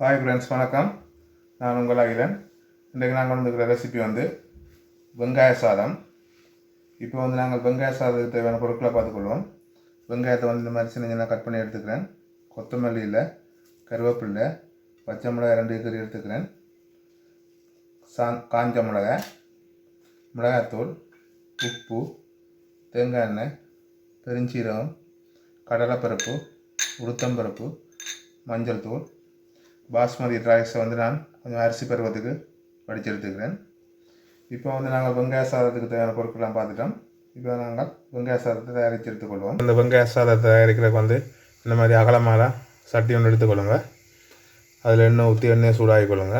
Hi friends வணக்கம். நான் உங்கள் அகிலன். இன்றைக்கு நாங்கள் வந்துருக்கிற ரெசிபி வந்து வெங்காய சாதம். இப்போ வந்து நாங்கள் வெங்காய சாதத்துக்கு தேவையான பொருட்களை பார்த்துக்கொள்வோம். வெங்காயத்தை வந்து இந்த மாதிரி சின்ன சின்ன கட் பண்ணி எடுத்துக்கிறேன். கொத்தமல்லியில் கருவேப்பில்லை பச்சை மிளகாய் ரெண்டு கறி எடுத்துக்கிறேன். சா காஞ்ச மிளகாய் மிளகாத்தூள் உப்பு தேங்காய் எண்ணெய் பெருஞ்சீரகம் கடலைப்பருப்பு உளுத்தம்பருப்பு மஞ்சள் தூள் பாஸ்மதி ரைஸை வந்து நான் கொஞ்சம் அரிசி பருவத்துக்கு வடித்து எடுத்துக்கிறேன் இப்போ வந்து நாங்கள் வெங்காய சாதத்துக்கு தேவையான பொருட்கள்லாம் பார்த்துட்டோம். இப்போ நாங்கள் வெங்காய சாதத்தை தயாரித்து எடுத்துக்கொள்வோம் இந்த வெங்காய சாதத்தை தயாரிக்கிறதுக்கு வந்து இந்த மாதிரி அகலமான சட்டி ஒன்று எடுத்துக்கொள்ளுங்க அதில் எண்ணெய் ஊற்றி எண்ணெய் சூடாகி கொள்ளுங்க.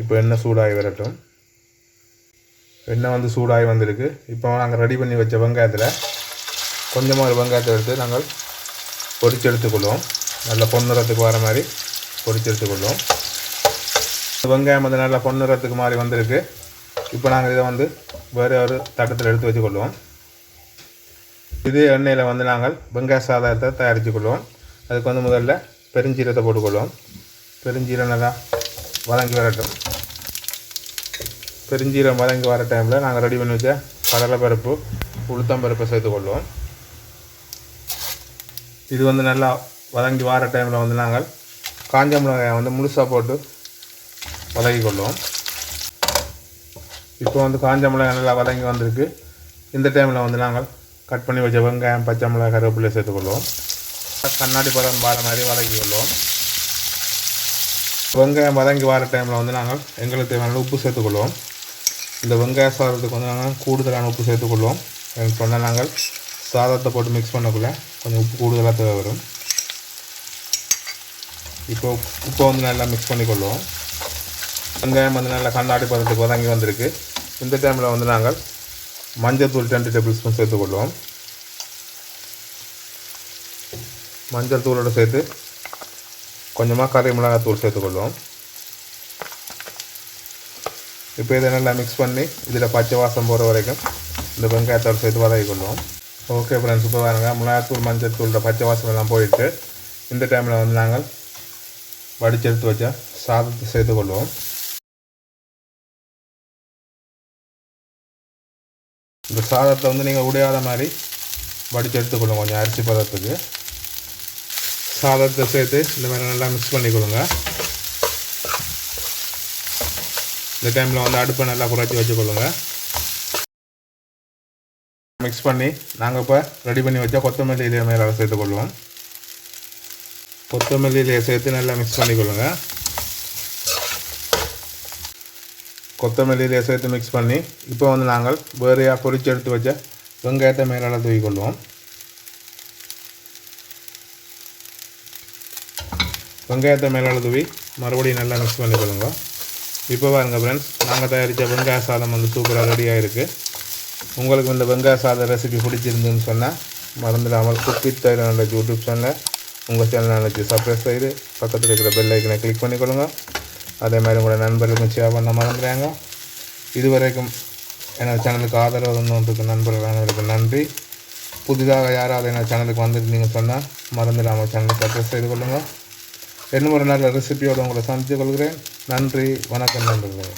இப்போ எண்ணெய் சூடாகி வரட்டும். எண்ணெய் வந்து சூடாகி வந்திருக்கு. இப்போ நாங்கள் ரெடி பண்ணி வச்ச வெங்காயத்தில் கொஞ்சமாக ஒரு வெங்காயத்தை எடுத்து நாங்கள் பொரிச்சு எடுத்துக்கொள்வோம் நல்ல பொன்னிறத்துக்கு வர மாதிரி பொரிச்சு எடுத்துக்கொள்ளும் வெங்காயம் வந்து நல்லா பொன்னிறத்துக்கு மாதிரி வந்திருக்கு. இப்போ நாங்கள் இதை வந்து வேறு ஒரு தட்டத்தில் எடுத்து வச்சுக்கொள்வோம் இது எண்ணெயில் வந்து நாங்கள் வெங்காய சாதத்தை தயாரித்து கொள்வோம். அதுக்கு வந்து முதல்ல பெருஞ்சீரத்தை போட்டுக்கொள்வோம் பெருஞ்சீரம் நல்லா வதங்கி வரட்டும். பெருஞ்சீரம் வதங்கி வர டைமில் நாங்கள் ரெடி பண்ணி வச்ச கடலைப்பருப்பு உளுத்தம்பருப்பை சேர்த்துக்கொள்வோம் இது வந்து நல்லா வதங்கி வர டைமில் வந்து நாங்கள் காஞ்ச மிளகாயை வந்து முழுசாக போட்டு வதக்கி கொள்வோம். இப்போ வந்து காஞ்ச மிளகாய் நல்லா வதங்கி வந்திருக்கு. இந்த டைமில் வந்து நாங்கள் கட் பண்ணி வச்ச வெங்காயம் பச்சை மிளகாய் கருவேப்பிலை சேர்த்துக்கொள்வோம் கண்ணாடி பதம் வர மாதிரி வதக்கி கொள்வோம். வெங்காயம் வதங்கி வர டைமில் வந்து நாங்கள் எங்களுக்கு தேவையான உப்பு சேர்த்துக்கொள்வோம் இந்த வெங்காய சாதத்துக்கு வந்து நாங்கள் கூடுதலான உப்பு சேர்த்துக்கொள்வோம் எனக்கு சொன்னால் நாங்கள் சாதத்தை போட்டு மிக்ஸ் பண்ணக்குள்ளே கொஞ்சம் உப்பு கூடுதலாக தேவை வரும் இப்போ இப்போ வந்து நல்லா மிக்ஸ் பண்ணிக்கொள்வோம் வெங்காயம் வந்து நல்லா கண்ணாடி பதத்துக்கு வதங்கி வந்திருக்கு. இந்த டைமில் வந்து நாங்கள் மஞ்சள் தூள் ரெண்டு டேபிள் ஸ்பூன் சேர்த்துக்கொள்வோம் மஞ்சள் தூளோடு சேர்த்து கொஞ்சமாக கறி மிளகாய் தூள் சேர்த்துக்கொள்வோம் இப்போ இதை நல்லா மிக்ஸ் பண்ணி இதில் பச்சை வாசம் போகிற வரைக்கும் இந்த வெங்காயத்தோடு சேர்த்து வதக்கி கொள்வோம் ஓகே ஃப்ரெண்ட்ஸ் இப்போ பாருங்கள் மிளகாத்தூள் மஞ்சள் தூளோட பச்சை வாசம் எல்லாம் போயிட்டு இந்த டைமில் வந்து நாங்கள் வடிச்செடுத்து வச்ச சாதத்தை சேர்த்துக்கொள்வோம் இந்த சாதத்தை வந்து நீங்கள் உடையாத மாதிரி வடித்து எடுத்துக்கொள்ளுங்க கொஞ்சம் அரிசி பதத்துக்கு சாதத்தை சேர்த்து இந்த மாதிரி நல்லா மிக்ஸ் பண்ணிக்கொள்ளுங்க இந்த டைமில் வந்து அடுப்பை நல்லா குறைச்சி வச்சுக்கொள்ளுங்க மிக்ஸ் பண்ணி நாங்கள் இப்போ ரெடி பண்ணி வச்சா கொத்தமல்லி இலையை மேலே சேர்த்துக்கொள்வோம் கொத்தமல்லி சேர்த்து நல்லா மிக்ஸ் பண்ணிக்கொள்ளுங்க. கொத்தமல்லி சேர்த்து மிக்ஸ் பண்ணி இப்போ வந்து நாங்கள் வேறையாக பொறிச்சு எடுத்து வச்ச வெங்காயத்தை மேலால் தூக்கிக்கொள்வோம் வெங்காயத்தை மேலால் தூவி மறுபடியும் நல்லா மிக்ஸ் பண்ணிக்கொள்ளுங்க. இப்போ பாருங்கள் ஃப்ரெண்ட்ஸ் நாங்கள் தயாரித்த வெங்காய சாதம் வந்து சூப்பராக ரெடியாக இருக்குது உங்களுக்கு இந்த வெங்காய சாதம் ரெசிபி பிடிச்சிருந்துன்னு சொன்னால் மறந்துடாமல் குக்கித் தைலோட யூடியூப் சேனலை உங்கள் சேனல் சப்ஸ்கிரைப் செய்து பக்கத்தில் இருக்கிற பெல் ஐக்கனை கிளிக் பண்ணிக்கொள்ளுங்க அதே மாதிரி உங்களோட நண்பர்களுக்கும் ஷேர் பண்ண மறந்துடுறாங்க இதுவரைக்கும் எனது சேனலுக்கு ஆதரவு தந்ததுக்கு நண்பர்கள் அனைவருக்கும் நன்றி. புதிதாக யாராவது எனது சேனலுக்கு வந்துருந்தீங்க சொன்னால் மறந்துடாமல் சேனலை சப்ஸ்கிரைப் செய்து கொள்ளுங்கள் இன்னும் ஒரு நல்ல ரெசிபியோடு உங்களை சந்தித்து கொள்கிறேன். நன்றி வணக்கம் நண்பர்களே.